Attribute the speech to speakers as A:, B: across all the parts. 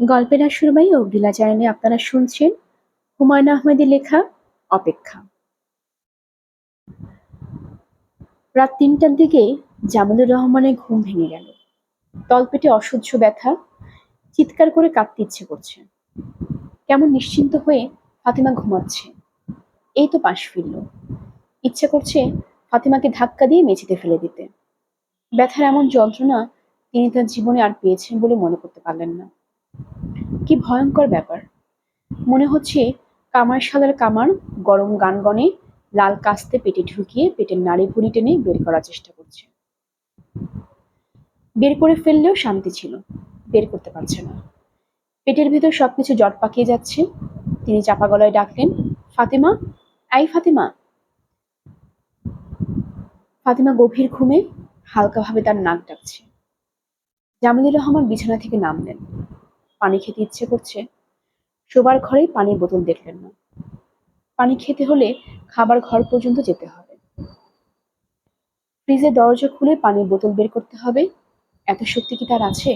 A: গল্পের আশুরবাই ও চ্যানেলে আপনারা শুনছেন হুমায়ুন আহমেদের লেখা অপেক্ষা। রাত তিনটার দিকে জামালুর রহমানের ঘুম ভেঙে গেল। তলপেটে অসহ্য ব্যথা, চিৎকার করে কাঁদতে ইচ্ছে করছে। কেমন নিশ্চিন্ত হয়ে ফাতিমা ঘুমাচ্ছে। এই তো পাশ ফিরল। ইচ্ছে করছে ফাতিমাকে ধাক্কা দিয়ে মেঝেতে ফেলে দিতে। ব্যথার এমন যন্ত্রণা তিনি তার জীবনে আর পেয়েছেন বলে মনে করতে পারলেন না। কি ভয়ঙ্কর ব্যাপার। মনে হচ্ছে কামার শালার কামার গরম গানগনে লাল কাস্তে পেটে ঢুকিয়ে পেটের নাড়ি ভুড়ি টেনে বের করার চেষ্টা করছে। বের করে ফেললেও শান্তি ছিল, বের করতে পারছে না। পেটের ভেতর সবকিছু জট পাকিয়ে যাচ্ছে। তিনি চাপা গলায় ডাকলেন, ফাতিমা, আই ফাতিমা। ফাতিমা গভীর ঘুমে হালকাভাবে তার নাক ডাকছে। জামিলুর রহমান বিছানা থেকে নামলেন। পানি খেতে ইচ্ছে করছে, শোবার ঘরেই পানির বোতল দেখলেন না। পানি খেতে হলে খাবার ঘর পর্যন্ত যেতে হবে। ফ্রিজের দরজা খুলে পানির বোতল বের করতে হবে। এত শক্তি কি তার আছে?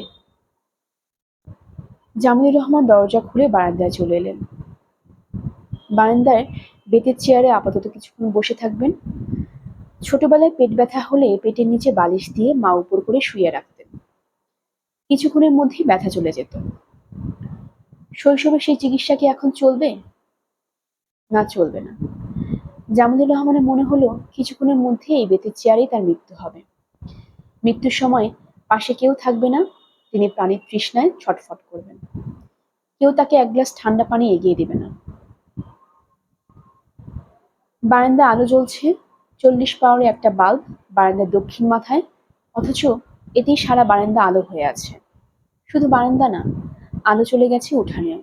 A: জামিলুর রহমান দরজা খুলে বারান্দায় চলে এলেন। বারান্দায় বেতের চেয়ারে আপাতত কিছুক্ষণ বসে থাকবেন। ছোটবেলায় পেট ব্যথা হলে পেটের নিচে বালিশ দিয়ে মা উপর করে শুয়ে রাখতেন। কিছুক্ষণের মধ্যেই ব্যথা চলে যেত। শৈশবে সেই চিকিৎসা কি এখন চলবে? না চলবে না। জামালুর রহমানের মনে হলো কিছুক্ষণের মধ্যে এই বেতের চেয়ারেই তার মৃত্যু হবে। মৃত্যুর সময় পাশে কেউ থাকবে না, তিনি প্রাণীর তৃষ্ণায় ছটফট করবেন। কেউ তাকে এক গ্লাস ঠান্ডা পানি এগিয়ে দেবে না। বারান্দা আলো জ্বলছে, চল্লিশ পাওয়ারে একটা বাল্ব বারান্দার দক্ষিণ মাথায়, অথচ এতেই সারা বারান্দা আলো হয়ে আছে। শুধু বারান্দা না আলো চলে গেছে উঠানেও।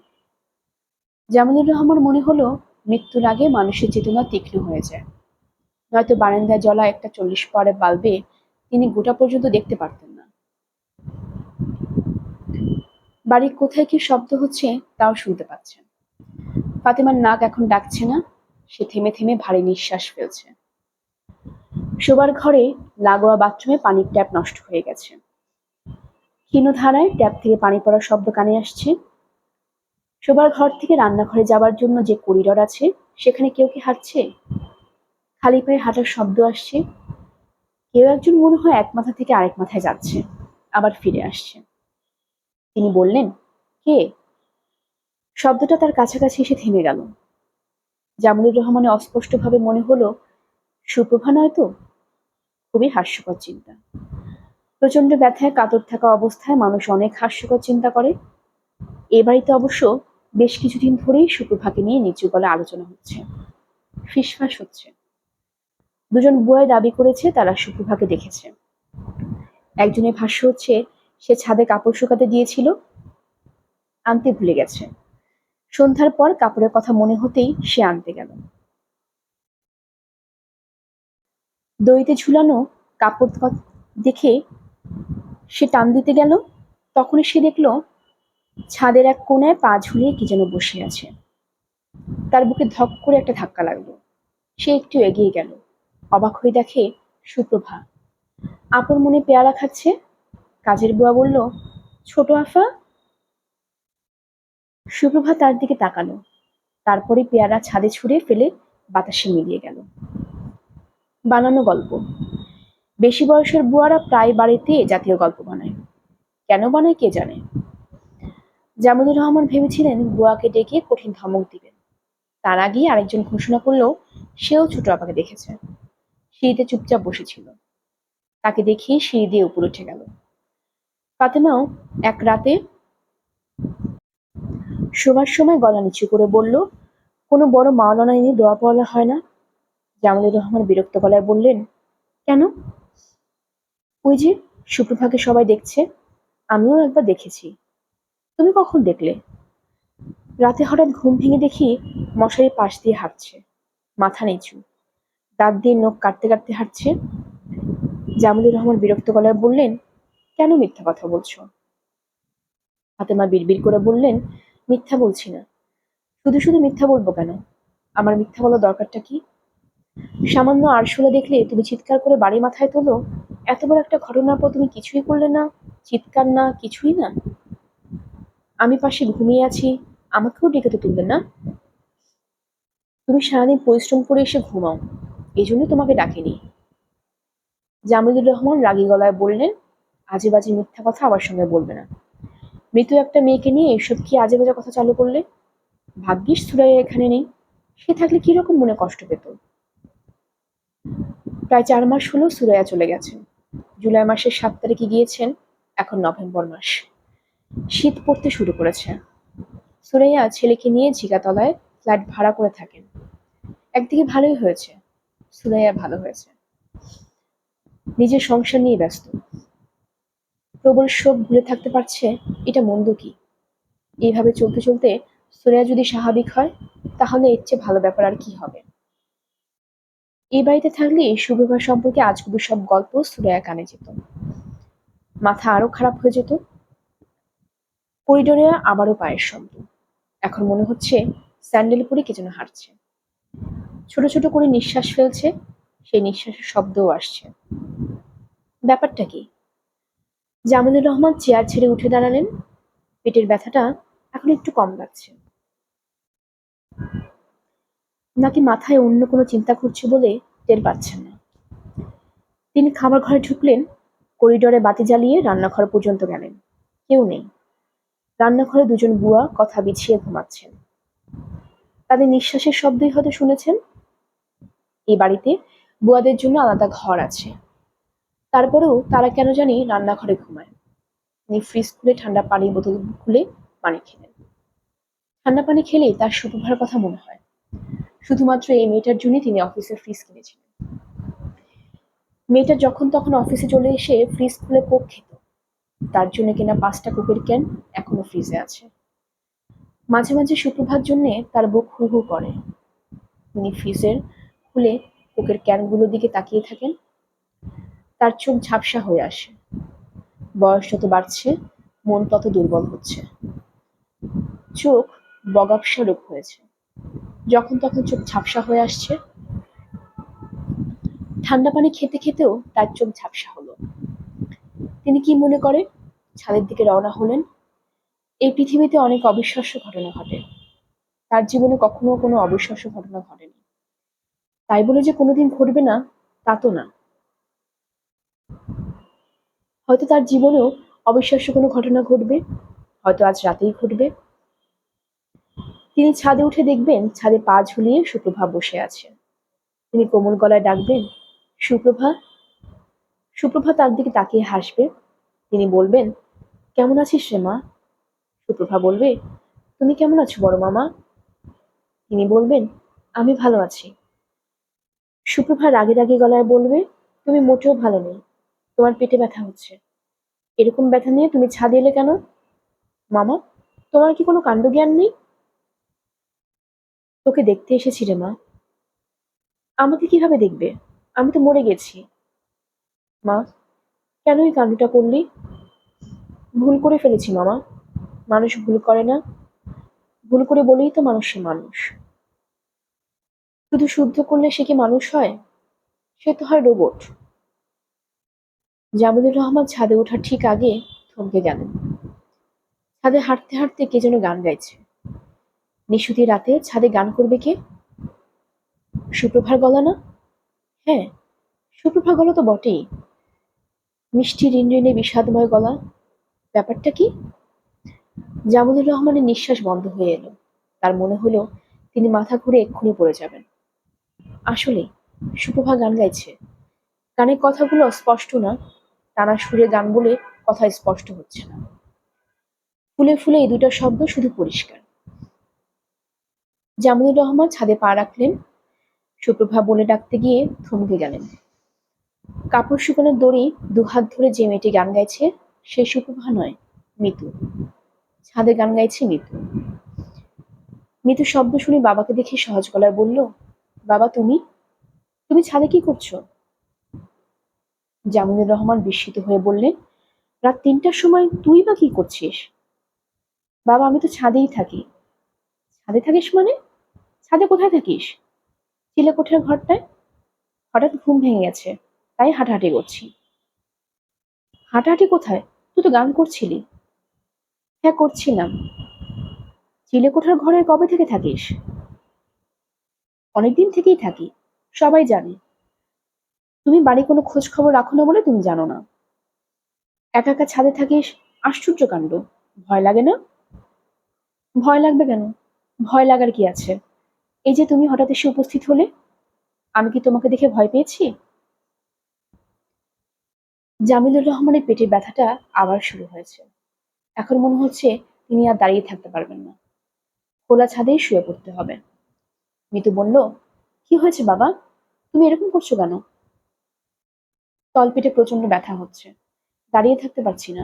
A: জামালুর রহমান মনে হলো, মৃত্যুর আগে মানুষের চেতনা তীক্ষ্ণ হয়ে যায়। নয়তো বারান্দায় জ্বলা একটা চল্লিশ পাওয়ারের বাল্বে, তিনি গোটা পর্যন্ত দেখতে পারতেন না। বাড়ির কোথায় কি শব্দ হচ্ছে, তাও শুনতে পাচ্ছেন। ফাতেমার নাক এখন ডাকছে না, সে থেমে থেমে ভারী নিঃশ্বাস ফেলছে। শোবার ঘরে লাগোয়া বাথরুমে পানির ট্যাপ নষ্ট হয়ে গেছে। ক্ষীণ ধারায় ট্যাপ থেকে পানি পড়ার শব্দ কানে আসছে। শোবার ঘর থেকে রান্নাঘরে যাবার জন্য যে করিডর আছে, সেখানে কেউ কি হাঁটছে? খালি পায়ে হাঁটার শব্দ আসছে। কেউ একজন মনে হয় এক মাথা থেকে আরেক মাথায় যাচ্ছে, আবার ফিরে আসছে। তিনি বললেন, কে? শব্দটা তার কাছাকাছি এসে থেমে গেল। জামুলুর রহমানের অস্পষ্টভাবে মনে হলো, সুপ্রভা নয় তো? খুবই হাস্যকর চিন্তা। প্রচণ্ড ব্যথায় কাতর থাকা অবস্থায় মানুষ অনেক হাস্যকর চিন্তা করে। এ বাড়িতে অবশ্য বেশ কিছুদিন ধরেই সুপ্রভাকে নিয়ে নিচু গলা আলোচনা হচ্ছে। ফিসফাস হচ্ছে। দুজন বুয়ায় দাবি করেছে, তারা সুপ্রভাকে দেখেছে। একজনের ভাষ্য হচ্ছে, সে ছাদে কাপড় শুকাতে দিয়েছিল, আনতে ভুলে গেছে। সন্ধ্যার পর কাপড়ের কথা মনে হতেই সে আনতে গেল। দইতে ঝুলানো কাপড় দেখে সে টান দিতে গেল, তখনই সে দেখল ছাদের এক কোনায় পা ঝুলিয়ে কি যেন বসে আছে। তার বুকে ধক করে একটা ধাক্কা লাগল। সে একটু এগিয়ে গেল। অবাক হয়ে দেখে সুপ্রভা। আপন মনে পেয়ারা খাচ্ছে। কাজের বুয়া বলল, ছোট আফা। সুপ্রভা তার দিকে তাকালো। তারপরে পেয়ারা ছাদে ছুঁড়ে ফেলে বাতাসে মিলিয়ে গেল। বানানো গল্প। বেশি বয়সের বুয়ারা প্রায় বাড়িতে জাতীয় গল্প বানায়। কেন বানায় কে জানে? জামুদুর রহমান ভেবেছিলেন বুয়াকে ডেকে কঠিন ধমক দিবেন। তার আগেই আরেকজন ঘোষণা করল সেও ছোট আপাকে দেখেছে। সিঁড়িতে চুপচাপ বসেছিল। তাকে দেখিয়ে সিঁড়ি দিয়ে উপরে উঠে গেল। ফাতেমাও এক রাতে শোবার সময় গলা নিচু করে বলল, কোনো বড় মাওলানা এনে দোয়া পড়া হয় না? জামালুর রহমান বিরক্ত গলায় বললেন, কেন? ওই যে, সুপ্রভাকে সবাই দেখছে, আমিও একবার দেখেছি। তুমি কখন দেখলে? রাতে হঠাৎ ঘুম ভেঙে দেখি মশারির পাশ দিয়ে হাঁটছে, মাথা নিচু, দাঁত দিয়ে নখ কাটতে কাটতে হাঁটছে। জামুদুর রহমান বিরক্ত গলায় বললেন, কেন মিথ্যা কথা বলছো? ফাতেমা বিড়বিড় করে বললেন, মিথ্যা বলছি না। শুধু শুধু মিথ্যা বলব কেন? আমার মিথ্যা বলার দরকারটা কি? সামান্য আরশোলা দেখলে তুমি চিৎকার করে বাড়ি মাথায় তোলো এত বড় একটা ঘটনার পর তুমি কিছুই করলে না? চিৎকার না? কিছুই না? আমি পাশে ঘুমিয়ে আছি, আমাকেও ডেকে তো তুলবেন না? তুমি সারাদিন পরিশ্রম করে এসে ঘুমাও এই জন্য তোমাকে ডাকিনি। জামিদুর রহমান রাগী গলায় বললেন, আজে বাজে মিথ্যা কথা আমার সঙ্গে বলবে না। মৃত একটা মেয়েকে নিয়ে এইসব কি আজে বাজে কথা চালু করলে? ভাগ্যিস সুরাইয়া এখানে নেই, সে থাকলে কীরকম মনে কষ্ট পেত? প্রায় চার মাস হলো সুরাইয়া চলে গেছে। জুলাই মাসের সাত তারিখে গিয়েছেন, এখন নভেম্বর মাস। শীত পড়তে শুরু করেছে। সুরাইয়া ছেলেকে নিয়ে ঝিগাতলায় ফ্ল্যাট ভাড়া করে থাকেন। একদিকে ভালোই হয়েছে, সুরাইয়া ভালো হয়েছে। নিজের সংসার নিয়ে ব্যস্ত। প্রবল শোক ভুলে থাকতে পারছে, এটা মন্দ কি? এইভাবে চলতে চলতে সুরাইয়া যদি স্বাভাবিক হয়, তাহলে এর চেয়ে ভালো ব্যাপার আর কি হবে? এই বাড়িতে থাকলে সুবিভা সম্পর্কে আজগুবি সব গল্প সুরাইয়া কানে যেত। মাথা আরও খারাপ হয়ে যেত। করিডোরে আবারও পায়ের শব্দ। এখন মনে হচ্ছে স্যান্ডেল পরে কে যেন হাঁটছে। ছোট ছোট করে নিঃশ্বাস ফেলছে, সেই নিঃশ্বাসের শব্দও আসছে। ব্যাপারটা কি? জামিলুর রহমান চেয়ার ছেড়ে উঠে দাঁড়ালেন। পেটের ব্যথাটা এখন একটু কম লাগছে। নাকি মাথায় অন্য কোনো চিন্তা করছে বলে টের পাচ্ছেন না। তিনি খাবার ঘরে ঢুকলেন, করিডোরে বাতি জ্বালিয়ে রান্নাঘর পর্যন্ত গেলেন। কেউ নেই। রান্নাঘরে দুজন বুয়া কথা বিছিয়ে ঘুমাচ্ছেন। তাদের নিঃশ্বাসের শব্দই হয়তো শুনেছেন। এই বাড়িতে বুয়াদের জন্য আলাদা ঘর আছে। তারপরেও তারা কেন জানি রান্নাঘরে ঘুমায়। তিনি ফ্রিজ খুলে ঠান্ডা পানির বোতল খুলে পানি খেলেন। ঠান্ডা পানি খেলেই তার সুপ্রভার কথা মনে হয়। শুধুমাত্র এই মেয়েটার জন্যই তিনি অফিসের ফ্রিজ কিনেছিলেন। মেয়েটা যখন তখন অফিসে চলে এসে ফ্রিজ খুলে কোক খেত। তার জন্য কিনা পাঁচটা কোকের ক্যান এখনও ফ্রিজে আছে। মাঝে মাঝে সুপ্রভার জন্য তার বুক হু হু করে। তিনি ফ্রিজের খুলে কোকের ক্যানগুলোর দিকে তাকিয়ে থাকেন। তার চোখ ঝাপসা হয়ে আসে। বয়স যত বাড়ছে, মন তত দুর্বল হচ্ছে। চোখ বগাবসা রোগ হয়েছে। যখন তখন চোখ ঝাপসা হয়ে আসছে। ঠান্ডা পানি খেতে খেতেও তার চোখ ঝাপসা হলো। তিনি কি মনে করে ছাদের দিকে রওনা হলেন। এই পৃথিবীতে অনেক অবিশ্বাস্য ঘটনা ঘটে। তার জীবনে কখনো কোনো অবিশ্বাস্য ঘটনা ঘটেনি। তাই বলে যে কোনোদিন ঘটবে না, তা তো না। হয়তো তার জীবনেও অবিশ্বাস্য কোনো ঘটনা ঘটবে, হয়তো আজ রাতেই ঘটবে। তিনি ছাদে উঠে দেখবেন ছাদে পা ঝুলিয়ে সুপ্রভা বসে আছে। তিনি কোমল গলায় ডাকবেন, সুপ্রভা? সুপ্রভা তার দিকে তাকিয়ে হাসবে। তিনি বলবেন, কেমন আছিস রে মা? সুপ্রভা বলবে, তুমি কেমন আছো বড় মামা? তিনি বলবেন, আমি ভালো আছি। সুপ্রভা রাগে রাগে গলায় বলবে, তুমি মোটেও ভালো নেই, তোমার পেটে ব্যথা হচ্ছে। এরকম ব্যথা নিয়ে তুমি ছাদে এলে কেন? মামা, তোমার কি কোনো কাণ্ড জ্ঞান নেই? তোকে দেখতে এসেছি রে মা। আমাকে কীভাবে দেখবে? আমি তো মরে গেছি। মা, কেন এই কাণ্ডটা করলি? ভুল করে ফেলেছি মামা। মানুষ ভুল করে না। ভুল করে বলেই তো মানুষ মানুষ। শুধু শুদ্ধ করলে সে কি মানুষ হয়? সে তো হয় রোবট। জামিদুর রহমান ছাদে ওঠার ঠিক আগে থমকে গেলেন। ছাদে হাঁটতে হাঁটতে কে যেন গান গাইছে। নিশুতি রাতে ছাদে গান করবে কে? সুপ্রভার গলা না? হ্যাঁ সুপ্রভা গলা তো বটেই। মিষ্টি রিনরিনে বিষাদময় গলা। ব্যাপারটা কি? জামুদুর রহমানের নিঃশ্বাস বন্ধ হয়ে এলো। তার মনে হলো তিনি মাথা ঘুরে এক্ষুনি পড়ে যাবেন। আসলে, সুপ্রভা গান গাইছে। গানের কথাগুলো স্পষ্ট না, টানা সুরে গান বলে কথা স্পষ্ট হচ্ছে না। ফুলে ফুলে এই দুটা শব্দ শুধু পরিষ্কার। জামিনুর রহমান ছাদে পা রাখলেন। সুপ্রভা বলে ডাকতে গিয়ে থমকে গেলেন। কাপড় শুকানোর দড়ি দুহাত ধরে যে মেয়েটি গান গাইছে, সে সুপ্রভা নয়, মিতু। ছাদে গান গাইছে মিতু। মিতু শব্দ শুনে বাবাকে দেখে সহজ গলায় বলল, বাবা, তুমি? তুমি ছাদে কি করছ? জামিনুর রহমান বিস্মিত হয়ে বললেন, রাত তিনটার সময় তুই বা কি করছিস? বাবা, আমি তো ছাদেই থাকি। ছাদে থাকিস মানে? ছাদে কোথায় থাকিস? চিলে কোঠার ঘরটায়? হঠাৎ ঘুম ভেঙে গেছে, তাই হাঁটাহাঁটি করছি। হাঁটাহাঁটি কোথায়? তুই তো গান করছিলি। হ্যাঁ করছিলাম। চিলেকোঠার ঘরে কবে থেকে থাকিস? অনেকদিন থেকেই থাকি, সবাই জানে। তুমি বাড়ি কোনো খোঁজ খবর রাখো না বলে তুমি জানো না। একা একা ছাদে থাকিস, আশ্চর্য কাণ্ড। ভয় লাগে না? ভয় লাগবে কেন? ভয় লাগার কি আছে? এই যে তুমি হঠাৎ এসে উপস্থিত হলে, আমি কি তোমাকে দেখে ভয় পেয়েছি? জামিলুর রহমানের পেটে ব্যথাটা আবার শুরু হয়েছে। এখন মনে হচ্ছে তিনি আর দাঁড়িয়ে থাকতে পারবেন না। খোলা ছাদেই শুয়ে পড়তে হবে। মিতু বলল, কি হয়েছে বাবা? তুমি এরকম করছ কেন? তলপেটে প্রচণ্ড ব্যথা হচ্ছে। দাঁড়িয়ে থাকতে পারছি না।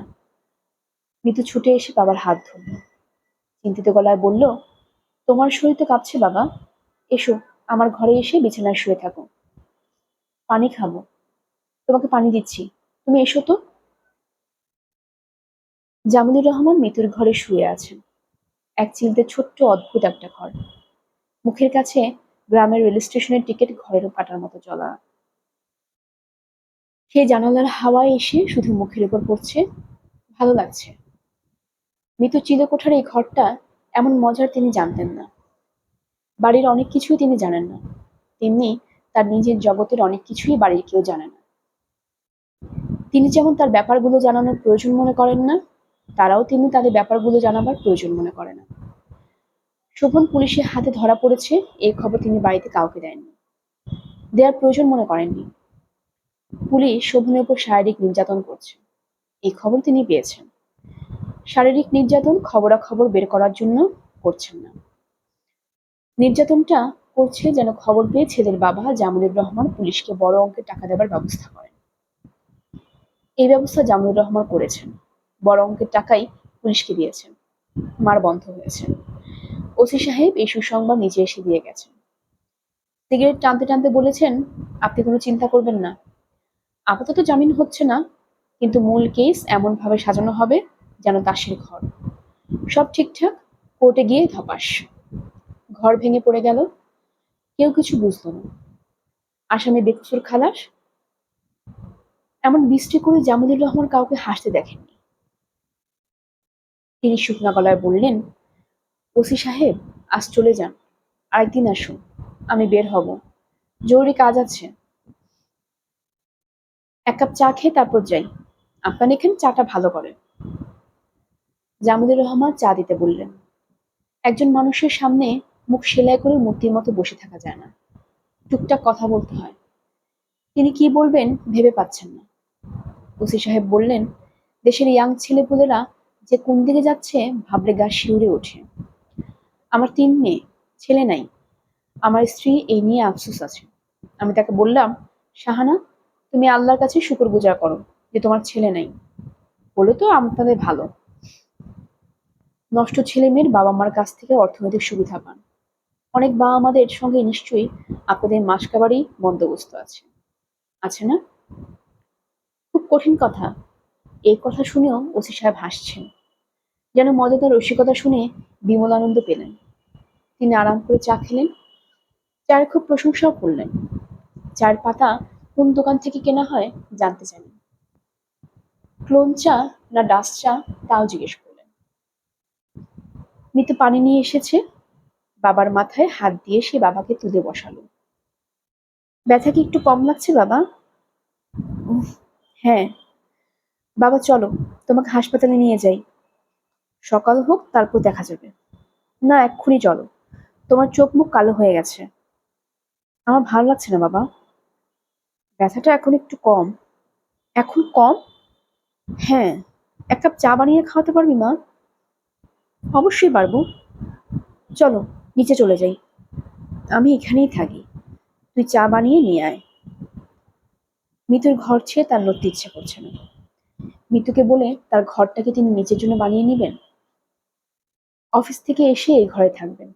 A: মিতু ছুটে এসে বাবার হাত ধরল। চিন্তিত গলায় বলল তোমার শরীর তো কাঁপছে বাবা। এসো, আমার ঘরে এসে বিছানায় শুয়ে থাকো। পানি খাব। তোমাকে পানি দিচ্ছি। তুমি এসো তো। জামিলুর রহমান মিতুর ঘরে শুয়ে আছেন। এক চিলতে ছোট্ট অদ্ভুত একটা ঘর। মুখের কাছে গ্রামের রেল স্টেশনের টিকিট ঘরের কাটার মতো চলা। সে জানালার হাওয়ায় এসে শুধু মুখের উপর পড়ছে, ভালো লাগছে। মিতু চিলেকোঠার এই ঘরটা এমন মজার তিনি জানতেন না। বাড়ির অনেক কিছুই তিনি জানেন না। তেমনি তার নিজের জগতের অনেক কিছুই বাড়ির কেউ জানে না। তিনি যেমন তার ব্যাপারগুলো জানানোর প্রয়োজন মনে করেন না, তারাও তিনি তাদের ব্যাপারগুলো জানাবার প্রয়োজন মনে করে না। শোভন পুলিশের হাতে ধরা পড়েছে এই খবর তিনি বাড়িতে কাউকে দেননি। দেওয়ার প্রয়োজন মনে করেননি। পুলিশ শোভনের উপর শারীরিক নির্যাতন করছে। এই খবর তিনি পেয়েছেন। শারীরিক নির্যাতন খবরাখবর বের করার জন্য করছেন না। নির্যাতনটা করছে যেন খবর পেয়ে ছেলের বাবা জামুনুর রহমান পুলিশকে বড় অঙ্কের টাকা দেবার ব্যবস্থা করেন। এই ব্যবস্থা জামুনুর রহমান করেছেন। বড় অঙ্কের টাকাই পুলিশকে দিয়েছেন। মার বন্ধ হয়েছে। ওসি সাহেব এই সুসংবাদ নিচে এসে দিয়ে গেছেন। সিগারেট টানতে টানতে বলেছেন, আপনি কোনো চিন্তা করবেন না। আপাতত জামিন হচ্ছে না, কিন্তু মূল কেস এমনভাবে সাজানো হবে যেন তাসের ঘর। সব ঠিকঠাক? কোর্টে গিয়ে ধপাস। ঘর ভেঙে পড়ে গেল। কেউ কিছু বুঝলো না। আসামি বেকসুর খালাস। এমন বৃষ্টি করে জামিলুর রহমান কাউকে হাসতে দেখেননি। তিনি শুকনা গলায় বললেন, ওসি সাহেব, আজ চলে যান। আরেকদিন আসুন। আমি বের হব। জরুরি কাজ আছে। এক কাপ চা খেয়ে তারপর যাই। আপনার এখানে চাটা ভালো করে। জামিলুর রহমান চা দিতে বললেন। একজন মানুষের সামনে মুখ সেলাই করে মূর্তির মতো বসে থাকা যায় না। টুকটাক কথা বলতে হয়। তিনি কি বলবেন ভেবে পাচ্ছেন না। ওসি সাহেব বললেন, দেশের ইয়াং ছেলেপুলেরা যে কোন দিকে যাচ্ছে ভাবলে গা শিউরে ওঠে। আমার তিন মেয়ে, ছেলে নাই। আমার স্ত্রী এই নিয়ে আফসোস আছে। আমি তাকে বললাম, শাহানা, তুমি আল্লাহর কাছে শুকর গুজার করো যে তোমার ছেলে নাই। বলে তো আপনাদের ভালো। নষ্ট ছেলে মেয়ের বাবা মার কাছ থেকে অর্থনৈতিক সুবিধা পান। অনেক বাবা মাদের সঙ্গে নিশ্চয়ই আপনাদের মাসকাবারই বন্দোবস্ত আছে। আছে না? খুব কঠিন কথা। এই কথা শুনেও ওসি সাহেব হাসছেন। যেন মজাদার রসিকতা শুনে বিমল আনন্দ পেলেন। তিনি আরাম করে চা খেলেন। চায়ের খুব প্রশংসাও করলেন। চায়ের পাতা কোন দোকান থেকে কেনা হয় জানতে চাইলেন। ক্লোন চা না ডাস চা, তাও জিজ্ঞেস মিতু পানি নিয়ে এসেছে। বাবার মাথায় হাত দিয়ে সে বাবাকে তুলে বসালো। ব্যথা কি একটু কম লাগছে, বাবা? হ্যাঁ। বাবা, চলো, তোমাকে হাসপাতালে নিয়ে যাই। সকাল হোক, তারপর দেখা যাবে। না, এক্ষুনি চলো। তোমার চোখ মুখ কালো হয়ে গেছে। আমার ভালো লাগছে না, বাবা। ব্যথাটা এখন একটু কম। এখন কম? হ্যাঁ। এক কাপ চা বানিয়ে খাওয়াতে পারবি, মা? অবশ্যই পারব। চলো, নিচে চলে যাই। আমি এখানেই থাকি। তুই চা বানিয়ে নিয়ে আয়। মিতুর ঘর ছেড়ে তার লড়তে ইচ্ছে করছে না। মিতুকে বলে, তার ঘরটাকে তিনি নিজের জন্য বানিয়ে নেবেন? অফিস থেকে এসে এই ঘরে থাকবেন।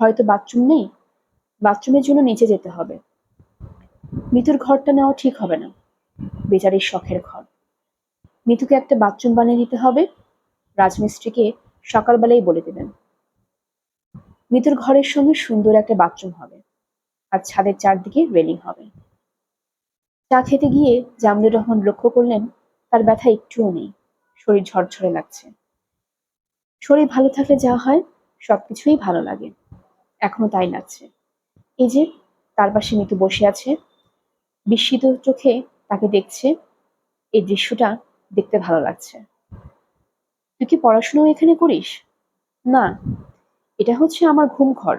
A: ঘরে তো বাথরুম নেই। বাথরুমের জন্য নিচে যেতে হবে। মিতুর ঘরটা নেওয়া ঠিক হবে না। বেচারির শখের ঘর। মিতুকে একটা বাথরুম বানিয়ে দিতে হবে। রাজমিস্ত্রিকে সকালবেলাই বলে দেবেন। মিতুর ঘরের সঙ্গে সুন্দর একটা বাথরুম হবে আর ছাদের চারদিকে রেলিং হবে। চা খেতে গিয়ে জামদুর রহমান লক্ষ্য করলেন, তার ব্যথা একটুও নেই, শরীর ঝরঝরে লাগছে। শরীর ভালো থাকলে যা হয়, সবকিছুই ভালো লাগে। এখনও তাই লাগছে। এই যে, তার পাশে মিতু বসে আছে, বিস্মিত চোখে তাকে দেখছে, এই দৃশ্যটা দেখতে ভালো লাগছে। তুই কি পড়াশোনাও এখানে করিস? না। এটা হচ্ছে আমার ঘুম ঘর।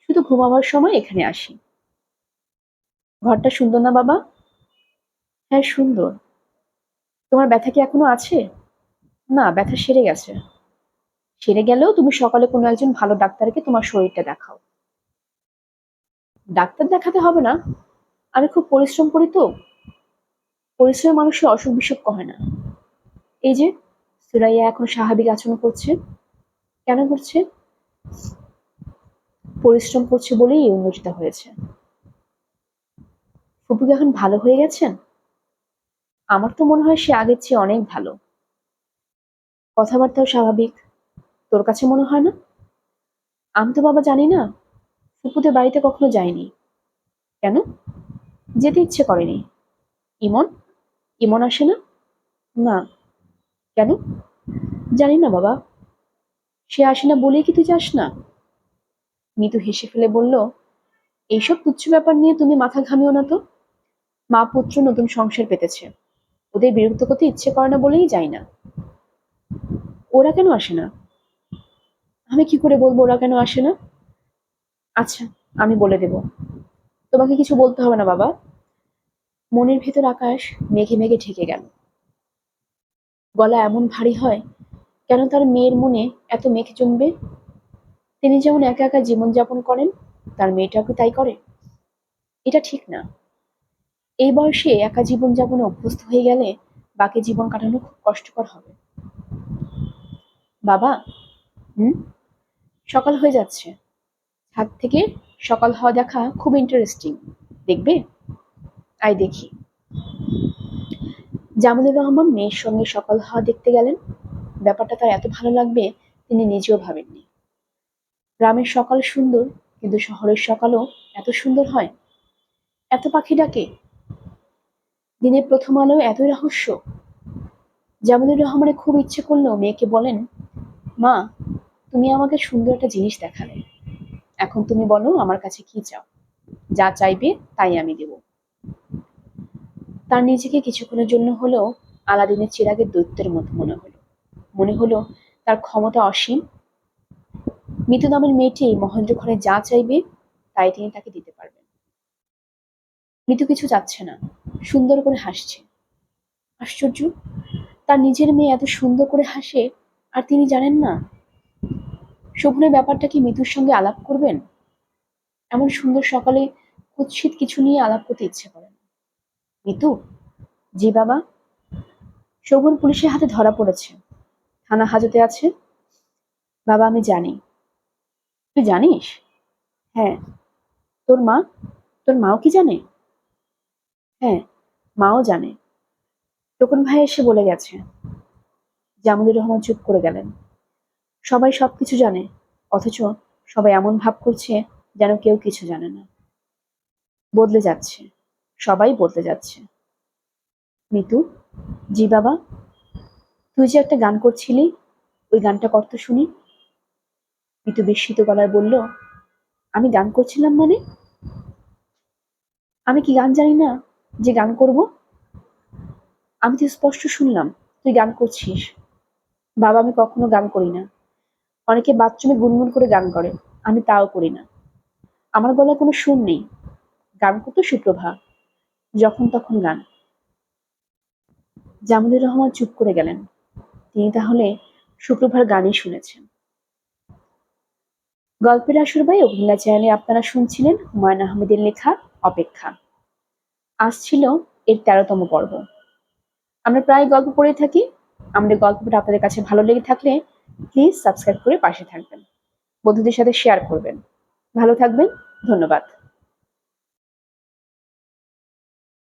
A: শুধু ঘুমাবার সময় এখানে আসি। ঘরটা সুন্দর না বাবা? হ্যাঁ সুন্দর। তোমার ব্যথা কি এখনও আছে? না, ব্যথা সেরে গেছে। সেরে গেলেও তুমি সকালে কোনো একজন ভালো ডাক্তারকে তোমার শরীরটা দেখাও। ডাক্তার দেখাতে হবে না। আমি খুব পরিশ্রম করি তো। পরিশ্রমে মানুষের অসুখ বিসুখ কহে না। এই যে সুরাইয়া এখন স্বাভাবিক আচরণ করছে। কেন করছে? পরিশ্রম করছে বলেই এই হয়েছে। ফুপু কি এখন ভালো হয়ে গেছেন আমার তো মনে হয় সে আগের চেয়ে অনেক ভালো। কথাবার্তাও স্বাভাবিক। তোর কাছে মনে হয় না? আমি তো বাবা জানি না। ফুপুদের বাড়িতে কখনো যাইনি কেন? যেতে ইচ্ছে করেনি। ইমন? ইমন আসে না? না। কেন? জানি না বাবা। সে আসে না বলেই কি তুই যাস না? মিতু হেসে ফেলে বলল, এইসব তুচ্ছ ব্যাপার নিয়ে তুমি মাথা ঘামিও না তো? মা পুত্র নতুন সংসার পেতেছে। ওদের বিরক্ত করতে ইচ্ছে করে না বলেই যাই না। ওরা কেন আসে না? আমি কি করে বলব ওরা কেন আসে না? আচ্ছা আমি বলে দেব। তোমাকে কিছু বলতে হবে না বাবা। মনের ভেতর আকাশ মেঘে মেঘে ঢেকে গেল। গলা এমন ভারী হয়, কেন তার মেয়ের মনে এত মেঘ জমবে? তিনি যেমন একা একা জীবনযাপন করেন, তার মেয়েটাও কি তাই করে? এটা ঠিক না। এই বয়সে একা জীবনযাপনে অভ্যস্ত হয়ে গেলে বাকি জীবন কাটানো খুব কষ্টকর হবে। বাবা, হুম? সকাল হয়ে যাচ্ছে। হাত থেকে সকাল হওয়া দেখা খুব ইন্টারেস্টিং দেখবে? আই দেখি। জামিনুর রহমান মেয়ের সঙ্গে সকাল হওয়া দেখতে গেলেন। ব্যাপারটা তার এত ভালো লাগবে, তিনি নিজেও ভাবেননি। গ্রামের সকাল সুন্দর, কিন্তু শহরের সকালও এত সুন্দর হয়। এত পাখি ডাকে। দিনের প্রথম আলো এতই রহস্য। জামিনুর রহমানের খুব ইচ্ছে করল মেয়েকে বলেন, মা, তুমি আমাকে সুন্দর একটা জিনিস দেখালে। এখন তুমি বলো আমার কাছে কি চাও। যা চাইবে তাই আমি দেব। তার নিজেকে কিছুক্ষণের জন্য হলেও আলাদিনের চিরাগের দৈত্যের মতো মনে হলো। মনে হলো তার ক্ষমতা অসীম। মৃত নামের মেয়েটি মহেন্দ্র ঘরে যা চাইবে, তাই তিনি তাকে দিতে পারবেন। মৃত কিছু যাচ্ছে না, সুন্দর করে হাসছে। আশ্চর্য, তার নিজের মেয়ে এত সুন্দর করে হাসে, আর তিনি জানেন না? শোভনের ব্যাপারটা কি মৃত্যুর সঙ্গে আলাপ করবেন? এমন সুন্দর সকালে কুৎসিত কিছু নিয়ে আলাপ করতে ইচ্ছে করেন মিতু জি, বাবা। শোভন পুলিশের হাতে ধরা পড়েছে। থানা হাজতে আছে? বাবা, আমি জানি। তুই জানিস? হ্যাঁ। তোর মা? তোর মাও কি জানে? হ্যাঁ মাও জানে। টোকন ভাই এসে বলে গেছে। জামুদুর রহমান চুপ করে গেলেন। সবাই সবকিছু জানে, অথচ সবাই এমন ভাব করছে যেন কেউ কিছু জানে না। বদলে যাচ্ছে। সবাই বলতে যাচ্ছে। মিতু, জি বাবা, তুই যে একটা গান করছিলি, ওই গানটা কর তো শুনি। মিতু বিস্মিত গলায় বলল, আমি গান করছিলাম মানে? আমি কি গান জানি না যে গান করব? আমি তো স্পষ্ট শুনলাম, তুই গান করছিস। বাবা, আমি কখনো গান করি না। অনেকে বাথরুমে গুনগুন করে গান করে, আমি তাও করি না। আমার গলায় কোনো সুর নেই। গান করতো সুপ্রভা। যখন তখন গান। জামুদুর রহমান চুপ করে গেলেন। তিনি তাহলে শুক্রবার গানই শুনেছেন। গল্পের আসর বাই অভিনয় চ্যানেলে আপনারা শুনছিলেন হুমায়ুন আহমেদের লেখা অপেক্ষা। আজ ছিল এর তেরোতম পর্ব। আমরা প্রায় গল্প পড়ে থাকি। আমাদের গল্পটা আপনাদের কাছে ভালো লেগে থাকলে প্লিজ সাবস্ক্রাইব করে পাশে থাকবেন। বন্ধুদের সাথে শেয়ার করবেন। ভালো থাকবেন। ধন্যবাদ।